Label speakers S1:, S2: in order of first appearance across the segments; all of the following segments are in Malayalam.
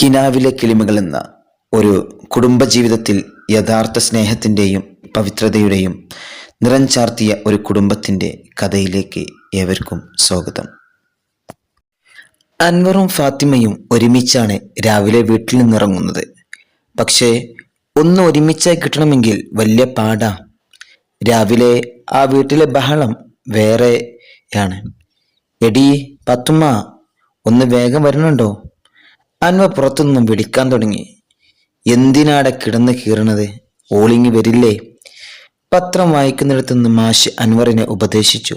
S1: കിനാവിലെ കിളിമകൾ എന്ന ഒരു കുടുംബജീവിതത്തിൽ യഥാർത്ഥ സ്നേഹത്തിന്റെയും പവിത്രതയുടെയും നിറം ചാർത്തിയ ഒരു കുടുംബത്തിന്റെ കഥയിലേക്ക് ഏവർക്കും സ്വാഗതം. അൻവറും ഫാത്തിമയും ഒരുമിച്ചാണ് രാവിലെ വീട്ടിൽ നിന്നിറങ്ങുന്നത്. പക്ഷേ ഒന്ന് ഒരുമിച്ചായി കിട്ടണമെങ്കിൽ വലിയ പാടാ. രാവിലെ ആ വീട്ടിലെ ബഹളം വേറെയാണ്. എടി പത്തുമ്മ ഒന്ന് വേഗം വരണുണ്ടോ? അൻവ പുറത്തുനിന്നും വിളിക്കാൻ തുടങ്ങി. എന്തിനാടെ കിടന്ന് കീറണത്? ഓളിങ്ങി വരില്ലേ? പത്രം വായിക്കുന്നിടത്തു നിന്ന് മാഷ് അൻവറിനെ ഉപദേശിച്ചു.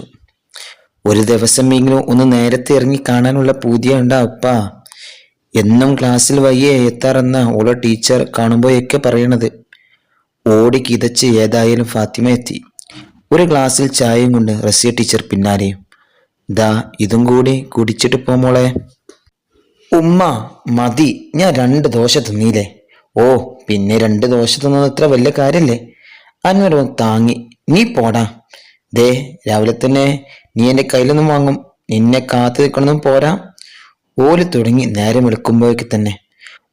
S1: ഒരു ദിവസമെങ്കിലും ഒന്ന് നേരത്തെ ഇറങ്ങി കാണാനുള്ള പൂതിയുണ്ട അപ്പാ എന്നും ക്ലാസ്സിൽ വയ്യേ എത്താറെന്ന ഓളെ ടീച്ചർ കാണുമ്പോഴൊക്കെ പറയണത്. ഓടി കിതച്ച് ഏതായാലും ഫാത്തിമ എത്തി. ഒരു ഗ്ലാസ്സിൽ ചായയും കൊണ്ട് റസിയ ടീച്ചർ പിന്നാലെയും ദാ ഇതും കൂടി കുടിച്ചിട്ട് പോ മോളെ. ഉമ്മ മതി. ഞാൻ രണ്ട് ദോശ തിന്നീലേ? ഓ പിന്നെ രണ്ട് ദോശ തിന്നത് ഇത്ര വലിയ കാര്യല്ലേ? അൻവർ ഒന്ന് താങ്ങി. നീ പോടാ. ദേ രാവിലെ തന്നെ നീ എന്റെ കയ്യിലൊന്നും വാങ്ങും. നിന്നെ കാത്തു നിൽക്കണമെന്നും പോരാ. ഓൽ തുടങ്ങി നേരം എടുക്കുമ്പോഴേക്ക് തന്നെ.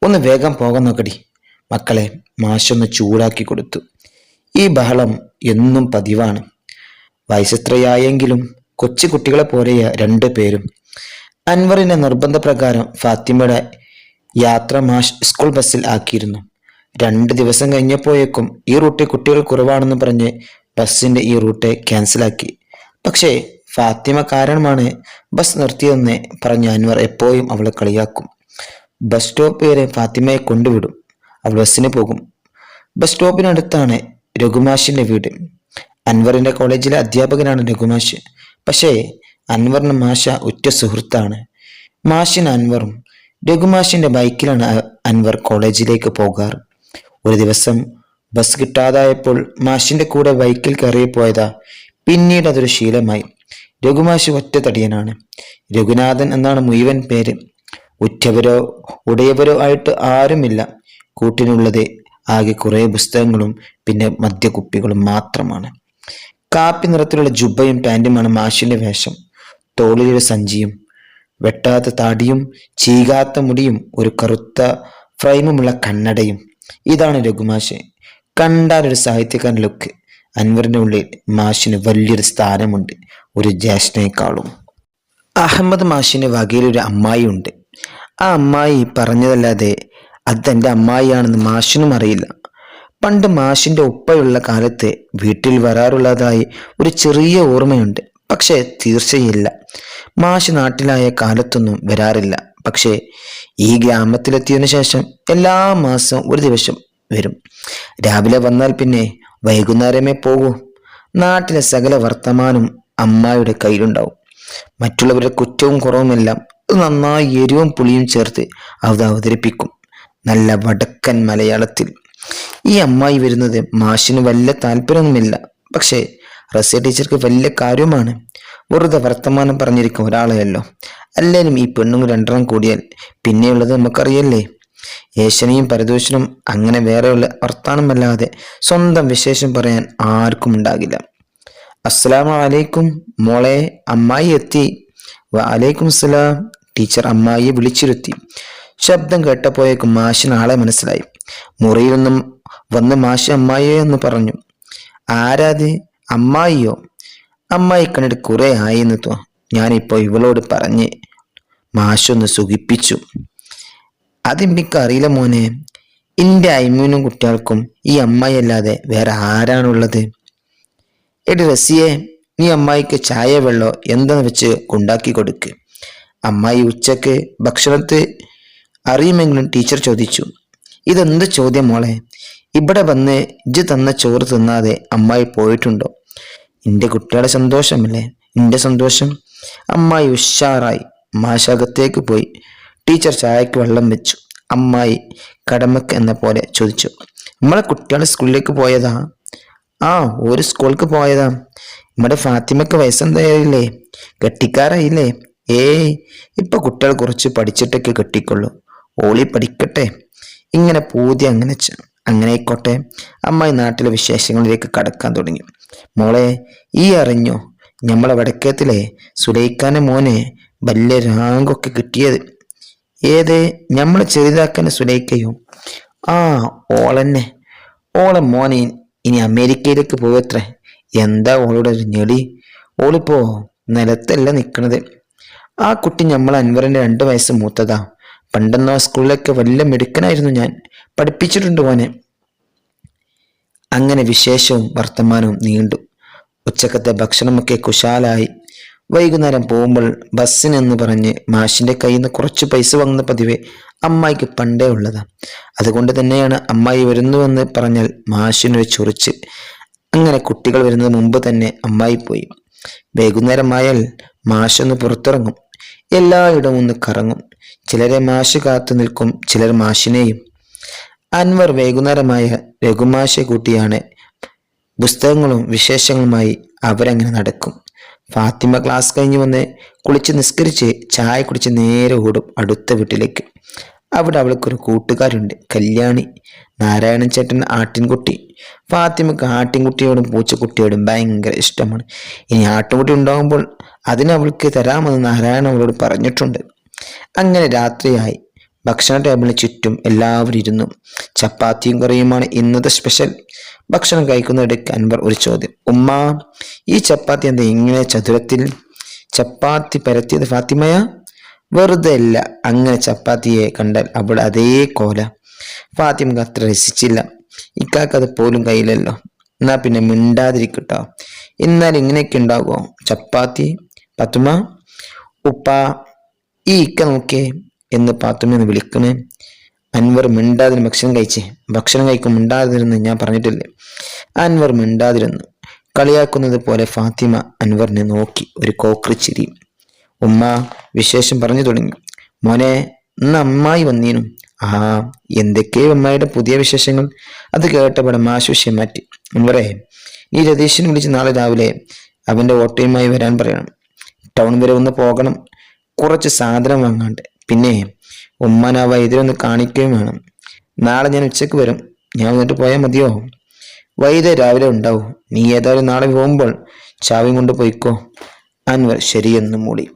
S1: ഒന്ന് വേഗം പോകാൻ നോക്കടി. മക്കളെ മാഷൊന്ന് ചൂടാക്കി കൊടുത്തു. ഈ ബഹളം എന്നും പതിവാണ്. വയസ്സത്രയായെങ്കിലും കൊച്ചു കുട്ടികളെ പോലെയ രണ്ടു പേരും. അൻവറിന്റെ നിർബന്ധപ്രകാരം ഫാത്തിമയുടെ യാത്ര മാഷ് സ്കൂൾ ബസ്സിൽ ആക്കിയിരുന്നു. രണ്ട് ദിവസം കഴിഞ്ഞപ്പോഴേക്കും ഈ റൂട്ടിൽ കുട്ടികൾ കുറവാണെന്ന് പറഞ്ഞ് ബസ്സിന്റെ ഈ റൂട്ട് ക്യാൻസലാക്കി പക്ഷേ ഫാത്തിമ കാരണമാണ് ബസ് നിർത്തിയതെന്ന് പറഞ്ഞ അൻവർ എപ്പോഴും അവളെ കളിയാക്കും. ബസ് സ്റ്റോപ്പ് വരെ ഫാത്തിമയെ കൊണ്ടുവിടും. അവൾ ബസ്സിന് പോകും. ബസ് സ്റ്റോപ്പിനടുത്താണ് രഘുമാഷിന്റെ വീട്. അൻവറിന്റെ കോളേജിലെ അധ്യാപകനാണ് രഘുമാഷ്. പക്ഷേ അൻവറിന് മാഷ ഉറ്റ സുഹൃത്താണ്. മാഷിന് അൻവറും രഘുമാഷിന്റെ ബൈക്കിലാണ് അൻവർ കോളേജിലേക്ക് പോകാറ്. ഒരു ദിവസം ബസ് കിട്ടാതായപ്പോൾ മാഷിന്റെ കൂടെ ബൈക്കിൽ കയറി പോയതാ പിന്നീട് അതൊരു ശീലമായി. രഘുമാഷ് ഒറ്റ തടിയനാണ്. രഘുനാഥൻ എന്നാണ് മുഴുവൻ പേര്. ഉറ്റവരോ ഉടയവരോ ആയിട്ട് ആരുമില്ല. കൂട്ടിനുള്ളത് ആകെ കുറേ പുസ്തകങ്ങളും പിന്നെ മദ്യക്കുപ്പികളും മാത്രമാണ്. കാപ്പി നിറത്തിലുള്ള ജുബയും പാന്റുമാണ് മാഷിന്റെ വേഷം. തോളിലൊരു സഞ്ചിയും വെട്ടാത്ത താടിയും ചീകാത്ത മുടിയും ഒരു കറുത്ത ഫ്രെയിമുമുള്ള കണ്ണടയും. ഇതാണ് രഘുമാഷ്. കണ്ടാൽ ഒരു സാഹിത്യകാരൻ ലുക്ക്. അൻവറിന്റെ ഉള്ളിൽ മാഷിന് വലിയൊരു സ്ഥാനമുണ്ട്. ഒരു ജ്യേഷ്ഠനേക്കാളും. അഹമ്മദ് മാഷിന് വകയിലൊരു അമ്മായി ഉണ്ട് ആ അമ്മായി പറഞ്ഞതല്ലാതെ അത് എന്റെ അമ്മായിയാണെന്ന് മാഷിനും അറിയില്ല. പണ്ട് മാഷിന്റെ ഉപ്പയുള്ള കാലത്ത് വീട്ടിൽ വരാറുള്ളതായി ഒരു ചെറിയ ഓർമ്മയുണ്ട്. പക്ഷേ തീർച്ചയില്ല. മാഷ് നാട്ടിലായ കാലത്തൊന്നും വരാറില്ല. പക്ഷേ ഈ ഗ്രാമത്തിലെത്തിയതിനു ശേഷം എല്ലാ മാസവും ഒരു ദിവസം വരും. രാവിലെ വന്നാൽ പിന്നെ വൈകുന്നേരമേ പോകൂ. നാട്ടിലെ സകല വർത്തമാനം അമ്മായുടെ കയ്യിലുണ്ടാവും. മറ്റുള്ളവരുടെ കുറ്റവും കുറവുമെല്ലാം നന്നായി എരിവും പുളിയും ചേർത്ത് അത് അവതരിപ്പിക്കും. നല്ല വടക്കൻ മലയാളത്തിൽ. ഈ അമ്മായി വരുന്നത് മാഷിന് വല്ല താല്പര്യമൊന്നുമില്ല. പക്ഷേ റസിയ ടീച്ചർക്ക് വലിയ കാര്യമാണ്. വെറുതെ വർത്തമാനം പറഞ്ഞിരിക്കും ഒരാളെയല്ലോ. അല്ലേലും ഈ പെണ്ണുങ്ങൾ രണ്ടെണ്ണം കൂടിയാൽ പിന്നെയുള്ളത് നമുക്കറിയല്ലേ? യേശനയും പരദൂഷനും അങ്ങനെ വേറെയുള്ള വർത്താനമല്ലാതെ സ്വന്തം വിശേഷം പറയാൻ ആർക്കും ഉണ്ടാകില്ല. അസ്സലാമു അലൈക്കും മോളെ അമ്മായി എത്തി. വലൈക്കും അസ്സലാം ടീച്ചർ അമ്മായിയെ വിളിച്ചിരുത്തി. ശബ്ദം കേട്ടപ്പോയേക്കും മാഷിന് ആളെ മനസ്സിലായി. മുറിയിൽ നിന്നും വന്ന് മാഷി അമ്മായിയെ എന്ന് പറഞ്ഞു. ആരാത്? അമ്മായിയോ? അമ്മായി കണ്ടിട്ട് കുറെ ആയെന്ന് തോ. ഞാനിപ്പോ ഇവളോട് പറഞ്ഞ് മാഷൊന്ന് സുഖിപ്പിച്ചു. അതെനിക്ക് അറിയില്ല മോനെ. എന്റെ അയ്മൂനും കുട്ടികൾക്കും ഈ അമ്മായി അല്ലാതെ വേറെ ആരാണുള്ളത്? എടി റസിയെ നീ അമ്മായിക്ക് ചായ വെള്ളോ എന്താന്ന് വെച്ച് ഉണ്ടാക്കി കൊടുക്ക്. അമ്മായി ഉച്ചയ്ക്ക് ഭക്ഷണത്തെ അറിയുമെങ്കിലും ടീച്ചർ ചോദിച്ചു. ഇതെന്ത് ചോദ്യം മോളെ? ഇവിടെ വന്ന് ഇജ്ജ് തന്ന ചോറ് തിന്നാതെ അമ്മായി പോയിട്ടുണ്ടോ? എന്റെ കുട്ടികളുടെ സന്തോഷമില്ലേ? എന്റെ സന്തോഷം. അമ്മായി ഉഷാറായി. മാശകത്തേക്ക് പോയി. ടീച്ചർ ചായക്ക് വെള്ളം വെച്ചു. അമ്മായി കടമക്ക് എന്ന പോലെ ചോദിച്ചു. നമ്മളെ കുട്ടികളെ സ്കൂളിലേക്ക് പോയതാ? ആ ഒരു സ്കൂൾക്ക് പോയതാ. നമ്മുടെ ഫാത്തിമക്ക് വയസ്സെന്തായില്ലേ? കെട്ടിക്കാറായില്ലേ ഏയ് ഇപ്പൊ കുട്ടികൾ കുറച്ച് പഠിച്ചിട്ടൊക്കെ കെട്ടിക്കൊള്ളു. ഓളി പഠിക്കട്ടെ. ഇങ്ങനെ പൂതി അങ്ങനെ ച- അങ്ങനെ ആയിക്കോട്ടെ. അമ്മായി നാട്ടിലെ വിശേഷങ്ങളിലേക്ക് കടക്കാൻ തുടങ്ങി. മോളെ ഈ അറിഞ്ഞോ? നമ്മളെ വടക്കേത്തിലെ സുലൈഖാന്റെ മോനെ വലിയ റാങ്കൊക്കെ കിട്ടിയത്. ഏത്? ഞമ്മളെ ചെറുതാക്കാൻ സുലൈക്കയോ ആ ഓളന്നെ. ഓളെ മോനെ ഇനി അമേരിക്കയിലേക്ക് പോകത്രേ എന്താ ഓളുടെ ഒരു ഞെളി? ഓളിപ്പോ നിലത്തല്ല നിൽക്കണത് ആ കുട്ടി നമ്മൾ അൻവറിന്റെ രണ്ട് വയസ്സ് മൂത്തതാ. പണ്ടെന്നോ സ്കൂളിലൊക്കെ വല്ല മിടുക്കനായിരുന്നു ഞാൻ. പഠിപ്പിച്ചിട്ടുണ്ട് മോനെ. അങ്ങനെ വിശേഷവും വർത്തമാനവും നീണ്ടു. ഉച്ചക്കത്തെ ഭക്ഷണമൊക്കെ കുശാലായി. വൈകുന്നേരം പോകുമ്പോൾ ബസ്സിനെന്ന് പറഞ്ഞ് മാഷിന്റെ കയ്യിൽ നിന്ന് കുറച്ച് പൈസ വാങ്ങുന്ന പതിവ് അമ്മായിക്ക് പണ്ടേ ഉള്ളതാണ് അതുകൊണ്ട് തന്നെയാണ് അമ്മായി വരുന്നുവെന്ന് പറഞ്ഞാൽ മാഷിനൊരു ചൊറിച്ച് അങ്ങനെ കുട്ടികൾ വരുന്നത് മുമ്പ് തന്നെ അമ്മായി പോയി. വൈകുന്നേരമായാൽ മാഷൊന്ന് പുറത്തിറങ്ങും. എല്ലായിടവും ഒന്ന് കറങ്ങും. ചിലരെ മാഷ് കാത്തു നിൽക്കും ചിലർ മാഷിനെയും. അൻവർ വൈകുന്നേരമായ രഘുമാഷെ കൂട്ടിയാണ്. പുസ്തകങ്ങളും വിശേഷങ്ങളുമായി അവരങ്ങനെ നടക്കും. ഫാത്തിമ ക്ലാസ് കഴിഞ്ഞ് വന്ന് കുളിച്ച് നിസ്കരിച്ച് ചായ കുടിച്ച് നേരെ ഓടും അടുത്ത വീട്ടിലേക്ക്. അവിടെ അവൾക്കൊരു കൂട്ടുകാരുണ്ട് കല്യാണി. നാരായണൻ ചേട്ടൻ ആട്ടിൻകുട്ടി. ഫാത്തിമക്ക് ആട്ടിൻകുട്ടിയോടും പൂച്ചക്കുട്ടിയോടും ഭയങ്കര ഇഷ്ടമാണ്. ഇനി ആട്ടിൻകുട്ടി ഉണ്ടാകുമ്പോൾ അതിനവൾക്ക് തരാമെന്ന് നാരായണൻ അവളോട് പറഞ്ഞിട്ടുണ്ട്. അങ്ങനെ രാത്രിയായി. ഭക്ഷണ ടേബിളിന് ചുറ്റും എല്ലാവരും ഇരുന്നു. ചപ്പാത്തിയും കറിയുമാണ് ഇന്നത്തെ സ്പെഷ്യൽ ഭക്ഷണം കഴിക്കുന്നതിടയ്ക്ക് അൻവർ ഒരു ചോദ്യം. ഉമ്മ ഈ ചപ്പാത്തി എന്താ ഇങ്ങനെ ചതുരത്തിൽ? ചപ്പാത്തി പരത്തിയത് ഫാത്തിമയ? വെറുതെ അല്ല അങ്ങനെ ചപ്പാത്തിയെ കണ്ടാൽ അവിടെ അതേ കോല. ഫാത്തിമ അത്ര രസിച്ചില്ല. ഇക്കാക്ക് അത് പോലും കയ്യിലല്ലോ എന്നാ പിന്നെ മിണ്ടാതിരിക്കട്ടോ. എന്നാൽ ഇങ്ങനെയൊക്കെ ഉണ്ടാകുമോ ചപ്പാത്തി? പത്തുമ ഉപ്പ ഈ ഇക്ക നോക്കിയേ എന്ന് പാത്തുമ്മ വിളിക്കണേ. അൻവർ മിണ്ടാതിരുന്ന് ഭക്ഷണം കഴിച്ചേ. ഭക്ഷണം കഴിക്കും മിണ്ടാതിരുന്ന് ഞാൻ പറഞ്ഞിട്ടില്ലേ? അൻവർ മിണ്ടാതിരുന്നു. കളിയാക്കുന്നത് പോലെ ഫാത്തിമ അൻവറിനെ നോക്കി ഒരു കോക്രി ചിരി. ഉമ്മ വിശേഷം പറഞ്ഞു തുടങ്ങി. മോനെ ഇന്ന് അമ്മായി വന്നീനു. ആ എന്തൊക്കെയോ അമ്മായിയുടെ പുതിയ വിശേഷങ്ങൾ. അത് കേട്ടപ്പോൾ മാശുഷ്യം മാറ്റി. അൻവറേ നീ രതീഷിനെ വിളിച്ച് നാളെ രാവിലെ അവന്റെ ഓട്ടോയുമായി വരാൻ പറയണം. ടൗൺ വരെ ഒന്ന് പോകണം. കുറച്ച് സാധനം വാങ്ങാണ്ട്. പിന്നെ ഉമ്മാൻ ആ വൈദ്യരൊന്ന് കാണിക്കുകയും വേണം. നാളെ ഞാൻ ഉച്ചയ്ക്ക് വരും. ഞാൻ വന്നിട്ട് പോയാൽ മതിയോ? വൈദ്യ രാവിലെ ഉണ്ടാവും. നീ ഏതായാലും നാളെ പോകുമ്പോൾ ചാവിയും കൊണ്ട് പോയിക്കോ. അൻവർ ശരിയെന്ന് മൂടി